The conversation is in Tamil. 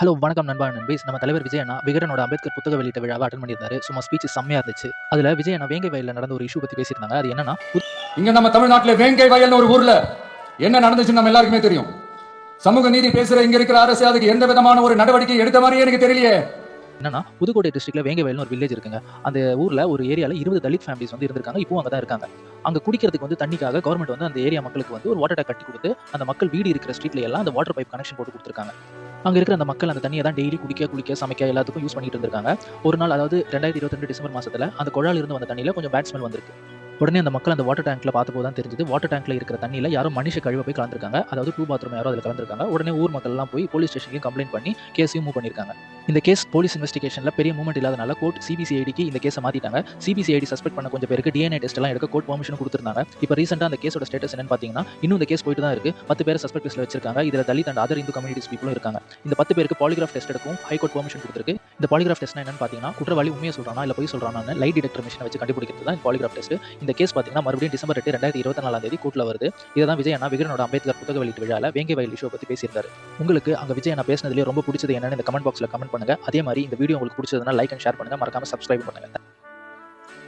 ஹலோ வணக்கம் நண்பா நண்பீஸ் நம்ம தலைவர் விஜய் அண்ணா விகடனோட அம்பேத்கர் புத்தக வெளியிட்ட விழாவை அட்டன் பண்ணியிருந்தாரு. சும்மா ஸ்பீச் செம்மையா இருந்துச்சு. அதுல விஜய் அண்ணா வேங்கை வயல்ல நடந்த ஒரு இஷ்யூ பத்தி பேசியிருந்தாங்க. அது என்னன்னா இங்க நம்ம தமிழ்நாட்டுல வேங்கை வயல்னு ஒரு ஊர்ல என்ன நடந்துச்சுன்னு நம்ம எல்லாருக்குமே தெரியும். சமூக நீதி பேசுற இங்க இருக்கிற அரசு அதுக்கு எந்த விதமான ஒரு நடவடிக்கை எடுத்த மாதிரியே எனக்கு தெரியலையே. என்னன்னா புதுக்கோட்டை டிஸ்ட்ரிக்ட்ல வேங்கை வயல்னு ஒரு வில்லேஜ் இருக்குங்க. அந்த ஊர்ல ஒரு ஏரியால இருபது தலித் ஃபேமிலிஸ் வந்து இருந்திருக்காங்க. இப்போ அங்க தான் இருக்காங்க. அங்க குடிக்கிறதுக்கு வந்து தண்ணிக்காக கவர்மெண்ட் வந்து அந்த ஏரியா மக்களுக்கு வந்து ஒரு வாட்டர் டேக் கட்டி கொடுத்து அந்த மக்கள் வீடு இருக்கிற ஸ்ட்ரீட்ல எல்லாம் அந்த வாட்டர் பைப் கனெக்ஷன் போட்டு கொடுத்துருக்காங்க. அங்க இருக்கிற அந்த மக்கள் அந்த தண்ணியை தான் டெய்லி குடிக்க குளிக்க சமைக்க எல்லாத்துக்கும் யூஸ் பண்ணிட்டு இருந்திருக்காங்க. ஒரு நாள் அதாவது ரெண்டாயிரத்தி இருபத்தி ரெண்டு டிசம்பர் மாசத்துல அந்த குழாயில் இருந்து வந்த தண்ணியில கொஞ்சம் பேட் ஸ்மெல் வந்திருக்கு. உடனே அந்த மக்கள் அந்த வாட்டர் டேங்க்ல பார்த்தபோது தான் தெரிஞ்சது. வாட்டர் டேங்க்ல இருக்கிற தண்ணியில் யாரோ மனுஷ கழிவை போய் கலந்துருக்காங்க. அதாவது டூ பாத்ரூம் யாரோ அதில் கலந்துருக்காங்க. உடனே ஊர் மக்கள் எல்லாம் போய் போலீஸ் ஸ்டேஷனுக்கு கம்ப்ளைண்ட் பண்ணி கேஸையும் மூவ் பண்ணிருக்காங்க. இந்த கேஸ் போலீஸ் இன்வெஸ்டிகேஷன்ல பெரிய மூவ்மெண்ட் இல்லாதனால கோர்ட் சிபிசிஐடிக்கு இந்த கேஸை மாத்திட்டாங்க. சிபிசிஐடி சஸ்பெக்ட் பண்ண கொஞ்சம் பேருக்கு டிஎன்ஏ டெஸ்ட் எல்லாம் எடுக்க கோர்ட் பெர்மிஷன் கொடுத்துருந்தாங்க. இப்போ ரீசெண்டாக அந்த கேஸோட ஸ்டேட்டஸ் என்னன்னு பார்த்தீங்கன்னா இன்னும் இந்த கேஸ் போயிட்டு தான் இருக்கு. பத்து பேர் சஸ்பெக்ட் லிஸ்ட்டில் வச்சிருக்காங்க. இதில் Dalit and other Hindu communities பீப்புளும் இருக்காங்க. இந்த பத்து பேருக்கு பாலிகிராஃப் டெஸ்ட் எடுக்கும் ஹைகோர்ட் பெர்மிஷன் கொடுத்துருக்கு. இந்த பாலிகிராஃப் டெஸ்ட் என்னன்னு பாத்தீங்கன்னா குற்றவாளி உண்மையை சொல்றானா இல்ல போய் சொல்றானு லைட் டிடெக்டர் மிஷினை வச்சு கண்டுபிடிக்கிறது தான் பாலிகிராஃப் டெஸ்ட் இந்த கேஸ் பாத்தீங்கன்னா மறுபடியும் டிசம்பர் எட்டு ரெண்டாயிரத்தி இருபத்தி நாலாம் தேதி கூட்டில் வருது. இதான் விஜய் அண்ணா விகடனோட அம்பேத்கர் புத்தக வெளியீட்டு விழாவில் வேங்கை வயல் இஷ்யூ பத்தி பேசியிருந்தாரு. உங்களுக்கு அங்க விஜய் அண்ணா பேசினதுலேயே ரொம்ப பிடிச்சது என்னன்னு இந்த கமெண்ட் பாக்ஸ்ல கமெண்ட் பண்ணுங்க. அதே மாதிரி இந்த வீடியோ உங்களுக்கு பிடிச்சதுன்னா லைக் அண்ட் ஷேர் பண்ணுங்க. மறக்காம சப்ஸ்கிரைப் பண்ணுங்க.